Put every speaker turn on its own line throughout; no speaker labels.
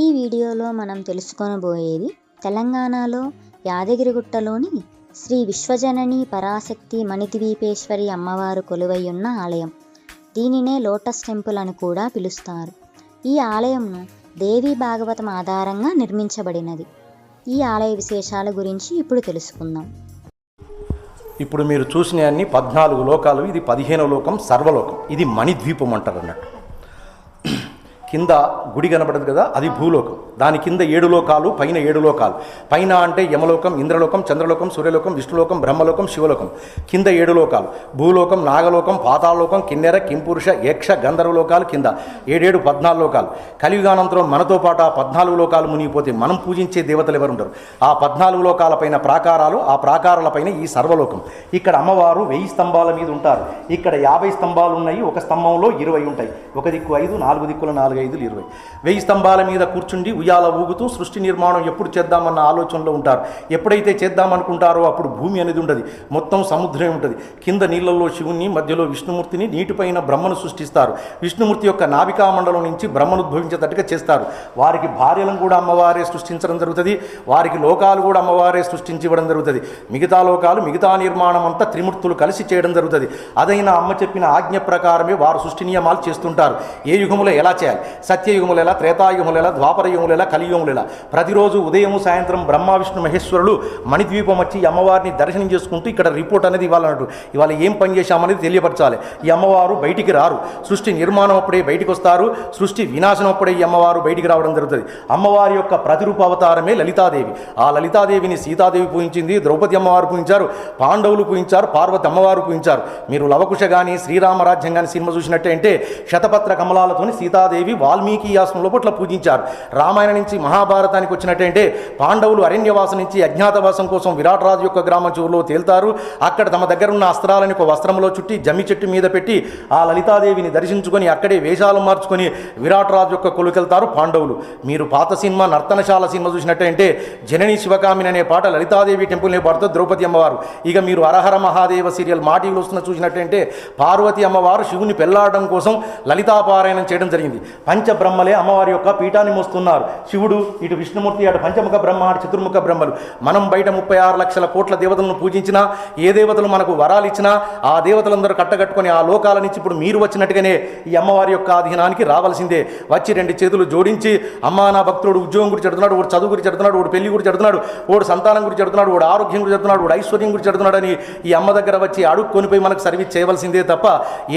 ఈ వీడియోలో మనం తెలుసుకొనబోయేది తెలంగాణలో యాదగిరిగుట్టలోని శ్రీ విశ్వజనని పరాశక్తి మణిద్వీపేశ్వరి అమ్మవారు కొలువైయున్న ఆలయం. దీనినే లోటస్ టెంపుల్ అని కూడా పిలుస్తారు. ఈ ఆలయంను దేవీ భాగవతం ఆధారంగా నిర్మించబడినది. ఈ ఆలయ విశేషాల గురించి ఇప్పుడు తెలుసుకుందాం.
ఇప్పుడు మీరు చూసిన అన్ని పద్నాలుగు లోకాలు ఇది పదిహేను లోకం సర్వలోకం. ఇది మణిద్వీపం అంటారు అన్నట్టు కింద గుడి కనబడదు కదా అది భూలోకం. దాని కింద ఏడు లోకాలు పైన ఏడు లోకాలు. పైన అంటే యమలోకం ఇంద్రలోకం చంద్రలోకం సూర్యలోకం విష్ణులోకం బ్రహ్మలోకం శివలోకం. కింద ఏడు లోకాలు. భూలోకం నాగలోకం పాతాళలోకం కిన్నెర కింపురుష యక్ష గంధర్వ లోకాలు కింద ఏడేడు పద్నాలుగు లోకాలు. కలియుగానంతరం మనతో పాటు ఆ పద్నాలుగు లోకాలు మునిగిపోతే మనం పూజించే దేవతలు ఎవరు ఉండరు ఆ పద్నాలుగు లోకాలపైన ప్రాకారాలు ఆ ప్రాకారాలపైన ఈ సర్వలోకం. ఇక్కడ అమ్మవారు వెయ్యి స్తంభాల మీద ఉంటారు. ఇక్కడ యాభై స్తంభాలు ఉన్నాయి. ఒక స్తంభంలో ఇరవై ఉంటాయి. ఒక దిక్కు ఐదు నాలుగు దిక్కులు నాలుగు ఐదులు ఇరవై. వెయ్యి స్తంభాల మీద కూర్చుండి ఉయ్యాల ఊగుతూ సృష్టి నిర్మాణం ఎప్పుడు చేద్దామన్న ఆలోచనలో ఉంటారు. ఎప్పుడైతే చేద్దామనుకుంటారో అప్పుడు భూమి అనేది ఉండదు. మొత్తం సముద్రమే ఉంటుంది. కింద నీళ్ళల్లో శివుని మధ్యలో విష్ణుమూర్తిని నీటిపైన బ్రహ్మను సృష్టిస్తారు. విష్ణుమూర్తి యొక్క నాభికా మండలం నుంచి బ్రహ్మను ఉద్భవించేటట్టుగా చేస్తారు. వారికి భార్యలను కూడా అమ్మవారే సృష్టించడం జరుగుతుంది. వారికి లోకాలు కూడా అమ్మవారే సృష్టించి ఇవ్వడం జరుగుతుంది. మిగతా లోకాలు మిగతా నిర్మాణం అంతా త్రిమూర్తులు కలిసి చేయడం జరుగుతుంది. అదైనా అమ్మ చెప్పిన ఆజ్ఞ ప్రకారమే వారు సృష్టి నియమాలు చేస్తుంటారు. ఏ యుగంలో ఎలా చేయాలి? సత్యయుగములు ఎలా త్రేతాయుగములు ఎలా ఎలా కలియుగములు ఎలా ప్రతిరోజు ఉదయం సాయంత్రం బ్రహ్మ విష్ణు మహేశ్వరులు మణిద్వీపం వచ్చి ఈ అమ్మవారిని దర్శనం చేసుకుంటూ ఇక్కడ రిపోర్ట్ అనేది ఇవ్వాలన్నట్టు ఇవాళ ఏం పని చేశామనేది తెలియపరచాలి. ఈ అమ్మవారు బయటికి రారు. సృష్టి నిర్మాణం అప్పుడే బయటికి వస్తారు సృష్టి వినాశనం అప్పుడే ఈ అమ్మవారు బయటికి రావడం జరుగుతుంది. అమ్మవారి యొక్క ప్రతిరూప అవతారమే లలితాదేవి. ఆ లలితాదేవిని సీతాదేవి పూజించింది ద్రౌపది అమ్మవారు పూజించారు పాండవులు పూజించారు పార్వతి అమ్మవారు పూజించారు. మీరు లవకుశ కానీ శ్రీరామరాజ్యం కానీ సినిమా చూసినట్టే అంటే శతపత్ర కమలాలతోని సీతాదేవి వాల్మీకి ఆశ్రమంలో లోపట్ల పూజించారు. రామాయణ నుంచి మహాభారతానికి వచ్చినట్టంటే పాండవులు అరణ్యవాసం నుంచి అజ్ఞాతవాసం కోసం విరాట్ రాజు యొక్క గ్రామ చివరిలో తేల్తారు. అక్కడ తమ దగ్గర ఉన్న అస్త్రాలను ఒక వస్త్రంలో చుట్టి జమ్మి చెట్టు మీద పెట్టి ఆ లలితాదేవిని దర్శించుకొని అక్కడే వేషాలు మార్చుకొని విరాట్ రాజు యొక్క కొలుకెళ్తారు పాండవులు. మీరు పాత సినిమా నర్తనశాల సినిమా చూసినట్టంటే జనని శివకామిని అనే పాట లలితాదేవి టెంపుల్ని పాడుతూ ద్రౌపది అమ్మవారు. ఇక మీరు అరహర మహాదేవ సీరియల్ మా టీవీలో వస్తున్న చూసినట్టంటే పార్వతి అమ్మవారు శివుని పెళ్ళాడడం కోసం లలితాపారాయణం చేయడం జరిగింది. పంచబ్రహ్మలే అమ్మవారి యొక్క పీఠాన్ని మోస్తున్నారు. శివుడు ఇటు విష్ణుమూర్తి అటు పంచముఖ బ్రహ్మ అటు చతుర్ముఖ బ్రహ్మలు. మనం బయట ముప్పై ఆరు లక్షల కోట్ల దేవతలను పూజించినా ఏ దేవతలు మనకు వరాలు ఇచ్చినా ఆ దేవతలందరూ కట్టగట్టుకొని ఆ లోకాల నుంచి ఇప్పుడు మీరు వచ్చినట్టుగానే ఈ అమ్మవారి యొక్క ఆధీనానికి రావాల్సిందే. వచ్చి రెండు చేతులు జోడించి అమ్మా నా భక్తుడు ఉద్యోగం గురించి చెడుతున్నాడు వాడు చదువు గురించి చెడుతున్నాడు వాడు పెళ్ళి గురించి చెడుతున్నాడు వాడు సంతానం గురించి చెడుతున్నాడు వాడు ఆరోగ్యం గురించి చెడుతున్నాడు వాడు ఐశ్వర్యం గురించి చెడుతున్నాడు అని ఈ అమ్మ దగ్గర వచ్చి అడుక్కొనిపోయి మనకు సర్వీస్ చేయవలసిందే తప్ప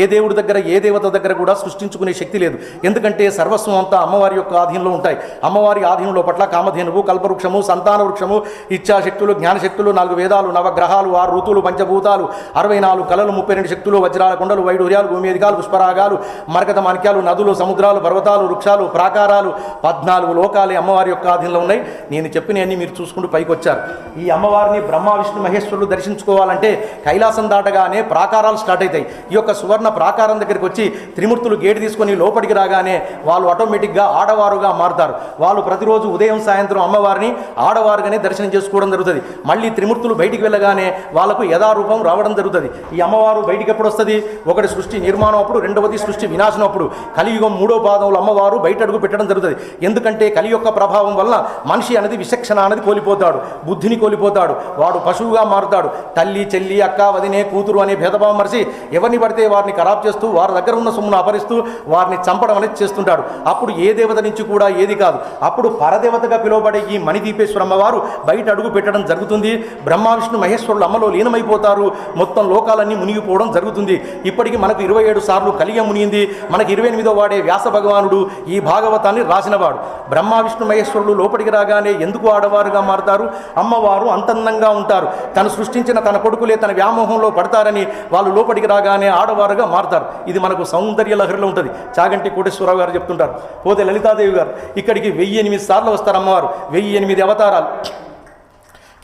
ఏ దేవుడి దగ్గర ఏ దేవత దగ్గర కూడా సృష్టించుకునే శక్తి లేదు. ఎందుకంటే సర్వస్వం అంతా అమ్మవారి యొక్క ఆధీనంలో ఉంటాయి. అమ్మవారి ఆధీనంలో పట్ల కామధేనువు కల్పవృక్షము సంతాన వృక్షము ఇచ్చాశక్తులు జ్ఞానశక్తులు నాలుగు వేదాలు నవగ్రహాలు ఆరు ఋతువులు పంచభూతాలు అరవై నాలుగు కళలు ముప్పై రెండు శక్తులు వజ్రాల కొండలు వైడూర్యాలు భూమేదికాలు పుష్పరాగాలు మరకత మాణిక్యాలు నదులు సముద్రాలు పర్వతాలు వృక్షాలు ప్రాకారాలు పద్నాలుగు లోకాలే అమ్మవారి యొక్క ఆధీనంలో ఉన్నాయి. నేను చెప్పినవన్నీ మీరు చూసుకుంటూ పైకి వచ్చారు ఈ అమ్మవారిని బ్రహ్మ విష్ణు మహేశ్వరులు దర్శించుకోవాలంటే కైలాసం దాటగానే ప్రాకారాలు స్టార్ట్ అవుతాయి. ఈ యొక్క సువర్ణ ప్రాకారం దగ్గరికి వచ్చి త్రిమూర్తులు గేటు తీసుకొని లోపలికి రాగానే వాళ్ళు ఆటోమేటిక్గా ఆడవారుగా మారుతారు. వాళ్ళు ప్రతిరోజు ఉదయం సాయంత్రం అమ్మవారిని ఆడవారుగానే దర్శనం చేసుకోవడం జరుగుతుంది. మళ్ళీ త్రిమూర్తులు బయటికి వెళ్ళగానే వాళ్ళకు యథారూపం రావడం జరుగుతుంది. ఈ అమ్మవారు బయటికి ఎప్పుడు వస్తుంది? ఒకటి సృష్టి నిర్మాణం అప్పుడు రెండవది సృష్టి వినాశనం అప్పుడు. కలియుగం మూడో పాదంలో అమ్మవారు బయట అడుగు పెట్టడం జరుగుతుంది. ఎందుకంటే కలి యొక్క ప్రభావం వల్ల మనిషి అనేది విచక్షణ అనేది కోల్పోతాడు. బుద్ధిని కోల్పోతాడు. వాడు పశువుగా మారుతాడు. తల్లి చెల్లి అక్క వదినే కూతురు అనే భేదభావం మరిచి ఎవరిని పడితే వారిని ఖరాబ్ చేస్తూ వారి దగ్గర ఉన్న సొమ్మును అపరిస్తూ వారిని చంపడం అనేది చేస్తుంటాడు అప్పుడు ఏ దేవత నుంచి కూడా ఏది కాదు. అప్పుడు పరదేవతగా పిలువబడే ఈ మణిదీపేశ్వరమ్మ వారు బయట అడుగు పెట్టడం జరుగుతుంది. బ్రహ్మ విష్ణు మహేశ్వరులు అమ్మలో లీనమైపోతారు. మొత్తం లోకాలన్నీ మునిగిపోవడం జరుగుతుంది. ఇప్పటికి మనకు ఇరవై ఏడు సార్లు కలియ మునిగింది. మనకి ఇరవై ఎనిమిదో వాడే వ్యాస భగవానుడు ఈ భాగవతాన్ని రాసినవాడు. బ్రహ్మ విష్ణు మహేశ్వరులు లోపలికి రాగానే ఎందుకు ఆడవారుగా మారుతారు? అమ్మవారు అంతందంగా ఉంటారు. తను సృష్టించిన తన కొడుకులే తన వ్యామోహంలో పడతారని వాళ్ళు లోపలికి రాగానే ఆడవారుగా మారుతారు. ఇది మనకు సౌందర్య లహరిలో ఉంటుంది. చాగంటి కోటేశ్వరరావు గారు చెప్తుంటారు. పోతే లలితాదేవి గారు ఇక్కడికి వెయ్యి ఎనిమిది సార్లు వస్తారు అమ్మవారు వెయ్యి ఎనిమిది అవతారాలు.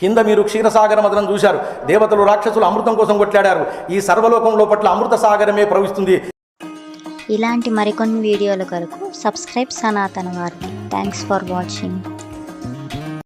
కింద మీరు క్షీరసాగర మదనం చూశారు. దేవతలు రాక్షసులు అమృతం కోసం కొట్లాడారు. ఈ సర్వలోకంలో పట్ల అమృత సాగరమే ప్రవహిస్తుంది.
ఇలాంటి మరికొన్ని వీడియోల కొరకు సబ్స్క్రైబ్ సనాతన వారికి థ్యాంక్స్ ఫర్ వాచింగ్